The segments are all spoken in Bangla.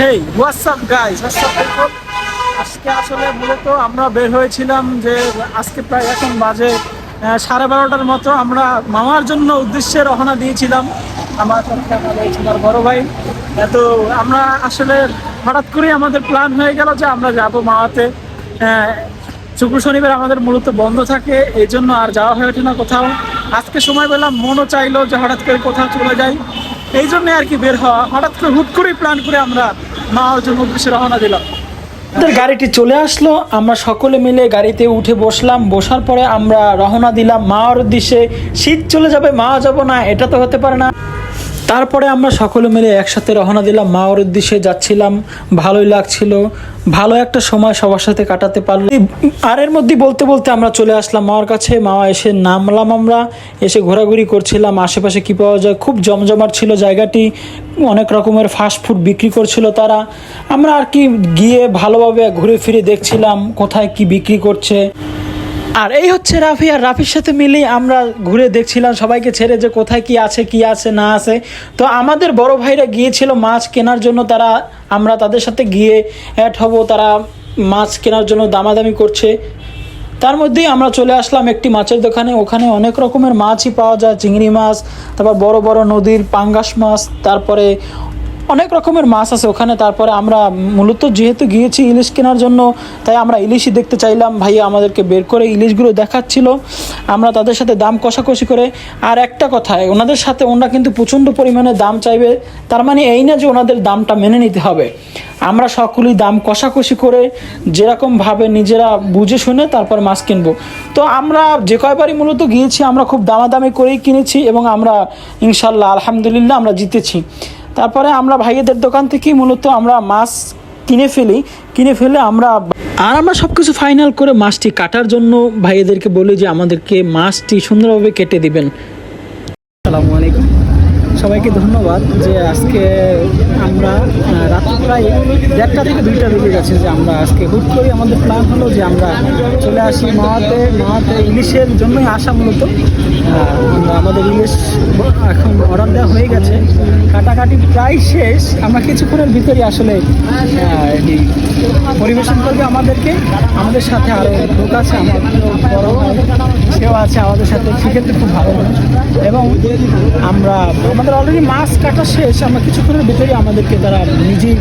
হেই হোয়াটসঅ্যাপ পিপল আজকে আসলে মূলত আমরা বের হয়েছিলাম যে আজকে প্রায় এখন বাজে সাড়ে বারোটার মতো। আমরা মামার জন্য উদ্দেশ্যে রওনা দিয়েছিলাম। আমার আমার বড় ভাই। তো আমরা আসলে হঠাৎ করেই আমাদের প্ল্যান হয়ে গেল যে আমরা যাব মামাতে। শুক্র শনিবার আমাদের মূলত বন্ধ থাকে, এই জন্য আর যাওয়া হয়ে ওঠে না কোথাও। আজকে সময় পেলাম, মনও চাইলো যে হঠাৎ করে কোথাও চলে যাই। এই জন্য আর কি বের হওয়া। হঠাৎ করে হুট করেই প্ল্যান করে আমরা অর্জুন উদ্দেশ্যে রওনা দিলাম। গাড়িটি চলে আসলো, আমরা সকলে মিলে গাড়িতে উঠে বসলাম। বসার পরে আমরা রওনা দিলাম মার উদ্দেশ্যে। শীত চলে যাবে মা যাব না, এটা তো হতে পারে না। তারপরে আমরা সকলে মিলে একসাথে রওনা দিলাম মাওয়ার উদ্দেশ্যে যাচ্ছিলাম। ভালোই লাগছিল। ভালো একটা সময় সবার সাথে কাটাতে পারলাম আর এর মধ্যে বলতে বলতে আমরা চলে আসলাম মাওয়ার কাছে। মাওয়া এসে নামলাম আমরা। এসে ঘোরাঘুরি করছিলাম। আশেপাশে কি পাওয়া যায়? খুব জমজমাট ছিল জায়গাটি। অনেক রকমের ফাস্ট ফুড বিক্রি করছিল তারা। আমরা আর কি গিয়ে ভালোভাবে ঘুরে ফিরে দেখছিলাম কোথায় কি বিক্রি করছে। আর এই হচ্ছে রাফি, আর রাফির সাথে মিলেই আমরা ঘুরে দেখছিলাম সবাইকে ছেড়ে যে কোথায় কি আছে কি আছে, না আছে। তো আমাদের বড় ভাইরা গিয়েছিল মাছ কেনার জন্য, তারা, আমরা তাদের সাথে গিয়ে অ্যাড হব, তারা মাছ কেনার জন্য দামাদামি করছে। তার মধ্যেই আমরা চলে আসলাম একটি মাছের দোকানে, ওখানে অনেক রকমের মাছই পাওয়া যায়, চিংড়ি মাছ, তারপর বড় বড় নদীর পাঙ্গাস মাছ, তারপরে অনেক রকমের মাছ আছে ওখানে, তারপরে আমরা মূলত যেহেতু গিয়েছি ইলিশ কেনার জন্য, তাই আমরা ইলিশই দেখতে চাইলাম। ভাইয়া আমাদেরকে বের করে ইলিশগুলো দেখাচ্ছিল। আমরা তাদের সাথে দাম কষাকষি করে, আর একটা কথা, ওনাদের সাথে ওনারা কিন্তু প্রচণ্ড পরিমাণে দাম চাইবে, তার মানে এই না যে ওনাদের দামটা মেনে নিতে হবে। আমরা সকলেই দাম কষাকষি করে যেরকমভাবে নিজেরা বুঝে শুনে তারপর মাছ কিনবো। তো আমরা যে কয়বারই মূলত গিয়েছি, আমরা খুব দামাদামি করেই কিনেছি এবং আমরা ইনশাল্লাহ, আলহামদুলিল্লাহ আমরা জিতেছি। তারপরে আমরা ভাইয়েদের দোকান থেকেই মূলত আমরা মাছ কিনে ফেলি কিনে ফেলে আমরা আর আমরা সব কিছু ফাইনাল করে মাছটি কাটার জন্য ভাইয়েদেরকে বলি যে আমাদেরকে মাছটি সুন্দরভাবে কেটে দিবেন। আসসালামু আলাইকুম। সবাইকে ধন্যবাদ যে আজকে আমরা রাত্রি প্রায় দেড়টা থেকে দুইটা বেজে গেছে যে আমরা আজকে হুট করে আমাদের প্ল্যান হলো যে আমরা চলে আসি মাওয়াতে মাওয়াতে ইলিশের জন্যই আসা মূলত। আমাদের ইলিশ এখন অর্ডার দেওয়া হয়ে গেছে। কাটাকাটি প্রায় শেষ। আমরা কিছুক্ষণের ভিতরে আসলে পরিবেশন করবে আমাদেরকে। আমাদের সাথে আরও লোক আছে, আমার বড় সেও আছে আমাদের সাথে। সেক্ষেত্রে খুব ভালো এবং আমরা আমাদের অলরেডি মাছ কাটা শেষ, আমরা কিছুক্ষণের ভিতরেই আমাদেরকে তারা নিজেই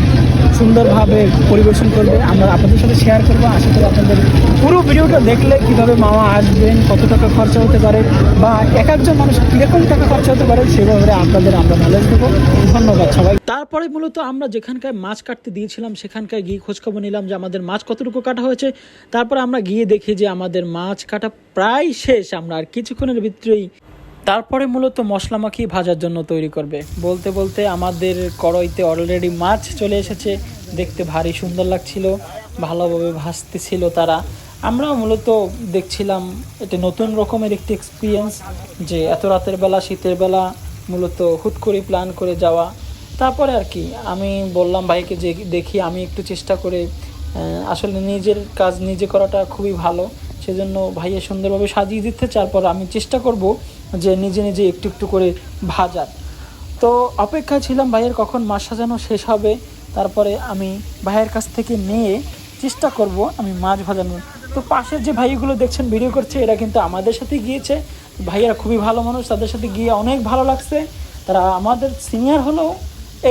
সুন্দরভাবে পরিবেশন করবে। আমরা আপনাদের সাথে শেয়ার করব। আশা করি আপনাদের পুরো ভিডিওটা দেখলে কীভাবে মামা আসবেন, কত টাকা খরচা হতে পারে, বা এক একজন মানুষ কীরকম টাকা খরচা হতে পারে, সেভাবে আপনাদের আমরা নলেজ দেবো। ধন্যবাদ সবাই। তারপরে মূলত আমরা যেখানকার মাছ কাটতে দিয়েছিলাম সেখানকার গিয়ে খোঁজখবর নিলাম যে আমাদের মাছ কতটুকু কাটা হয়েছে। তারপরে আমরা গিয়ে দেখি যে আমাদের মাছ কাটা প্রায় শেষ। আমরা আর কিছুক্ষণের ভিতরেই তারপরে মূলত মশলা মাখিয়ে ভাজার জন্য তৈরি করবে। বলতে বলতে আমাদের কড়াইতে অলরেডি মাছ চলে এসেছে। দেখতে ভারী সুন্দর লাগছিল, ভালোভাবে ভাজতেছিল তারা। আমরাও মূলত দেখছিলাম, এটা নতুন রকমের একটি এক্সপিরিয়েন্স যে এত রাতের বেলা, শীতের বেলা মূলত হুট করে প্ল্যান করে যাওয়া। তারপরে আর কি, আমি বললাম ভাইকে যে দেখি, আমি একটু চেষ্টা করে আসলে নিজের কাজ, নিজে করাটা খুবই ভালো। সেজন্য ভাইয়া সুন্দরভাবে সাজিয়ে দিতে তারপর আমি চেষ্টা করব যে নিজে নিজে একটু একটু করে ভাজার। তো অপেক্ষা ছিলাম ভাইয়ের কখন মাছ সাজানো শেষ হবে। তারপরে আমি ভাইয়ের কাছ থেকে নিয়ে চেষ্টা করব আমি মাছ ভাজানোর। তো পাশের যে ভাইগুলো দেখছেন, ভিডিও করছে, এরা কিন্তু আমাদের সাথে গিয়েছে। ভাইয়ারা খুবই ভালো মানুষ, তাদের সাথে গিয়ে অনেক ভালো লাগছে। তারা আমাদের সিনিয়র হলেও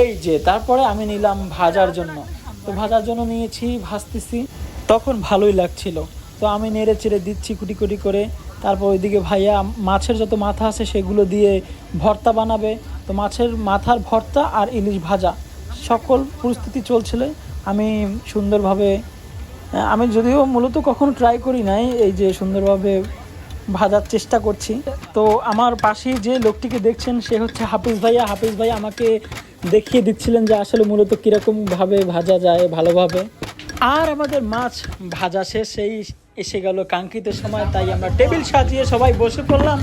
এই যে, তারপরে আমি নিলাম ভাজার জন্য। তো ভাজার জন্য নিয়েছি, ভাজতেছি। তখন ভালোই লাগছিল। তো আমি নেড়ে চেড়ে দিচ্ছি কুটি কুটি করে। তারপর ওইদিকে ভাইয়া মাছের যত মাথা আছে সেগুলো দিয়ে ভর্তা বানাবে। তো মাছের মাথার ভর্তা আর ইলিশ ভাজা সকল পরিস্থিতি চলছিল। আমি সুন্দরভাবে, আমি যদিও মূলত কখনো ট্রাই করি নাই এই যে সুন্দরভাবে ভাজার চেষ্টা করছি। তো আমার পাশে যে লোকটিকে দেখছেন সে হচ্ছে হাফিজ ভাইয়া। হাফিজ ভাই আমাকে দেখিয়ে দিচ্ছিলেন যে আসলে মূলত কীরকমভাবে ভাজা যায় ভালোভাবে। আর আমাদের মাছ ভাজা শেষ, সেই এসে গেল কাঙ্ক্ষিত সময় তাই আমরা টেবিল সাজিয়ে সবাই বসে পড়লাম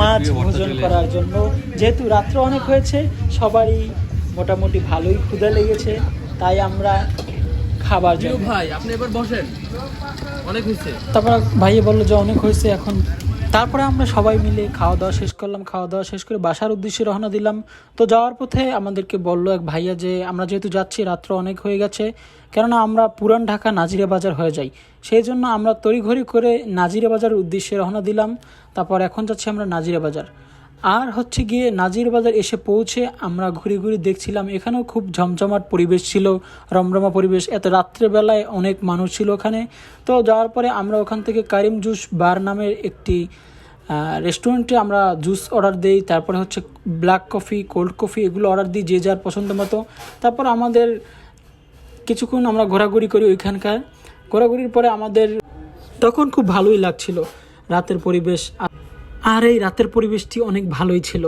মাছ ভোজন করার জন্য। যেহেতু রাত্র অনেক হয়েছে সবারই মোটামুটি ভালোই ক্ষুদা লেগেছে তাই আমরা খাবার জন্য ভাই আপনি এবার বসেন। অনেক হয়েছে। তারপর ভাইয়ে বলল যে অনেক হয়েছে এখন তারপরে আমরা সবাই মিলে খাওয়া দাওয়া শেষ করলাম খাওয়া দাওয়া শেষ করে বাসার উদ্দেশ্যে রওনা দিলাম। তো যাওয়ার পথে আমাদেরকে বলল এক ভাইয়া যে, আমরা যেহেতু যাচ্ছি, রাত্র অনেক হয়ে গেছে, কেননা আমরা পুরান ঢাকা নাজিরা বাজার হয়ে যাই। সেই জন্য আমরা তড়িঘড়ি করে নাজিরা বাজার উদ্দেশ্যে রওনা দিলাম। তারপর এখন যাচ্ছি আমরা নাজিরা বাজার। আর হচ্ছে গিয়ে নাজির বাজার এসে পৌঁছে আমরা ঘুরে ঘুরে দেখছিলাম, এখানেও খুব ঝমঝমাট পরিবেশ ছিল, রমরমা পরিবেশ, এত রাত্রেবেলায় অনেক মানুষ ছিল ওখানে। তো যাওয়ার পরে আমরা ওখান থেকে কারিম জুস বার নামের একটি রেস্টুরেন্টে আমরা জুস অর্ডার দিই, তারপরে হচ্ছে ব্ল্যাক কফি, কোল্ড কফি এগুলো অর্ডার দিই যে যার পছন্দ মতো। তারপর আমাদের কিছুক্ষণ আমরা ঘোরাঘুরি করি ওইখানকার। ঘোরাঘুরির পরে আমাদের তখন খুব ভালোই লাগছিল, রাতের পরিবেশ আর এই রাতের পরিবেশটি অনেক ভালোই ছিল।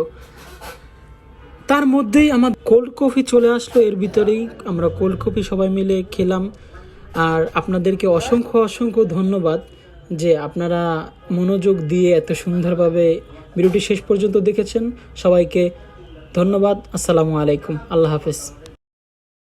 তার মধ্যেই আমার কোল্ড কফি চলে আসলো, এর ভিতরেই আমরা কোল্ড কফি সবাই মিলে খেলাম। আর আপনাদেরকে অসংখ্য অসংখ্য ধন্যবাদ যে আপনারা মনোযোগ দিয়ে এত সুন্দরভাবে ভিডিওটি শেষ পর্যন্ত দেখেছেন। সবাইকে ধন্যবাদ। আসসালামু আলাইকুম। আল্লাহ হাফেজ।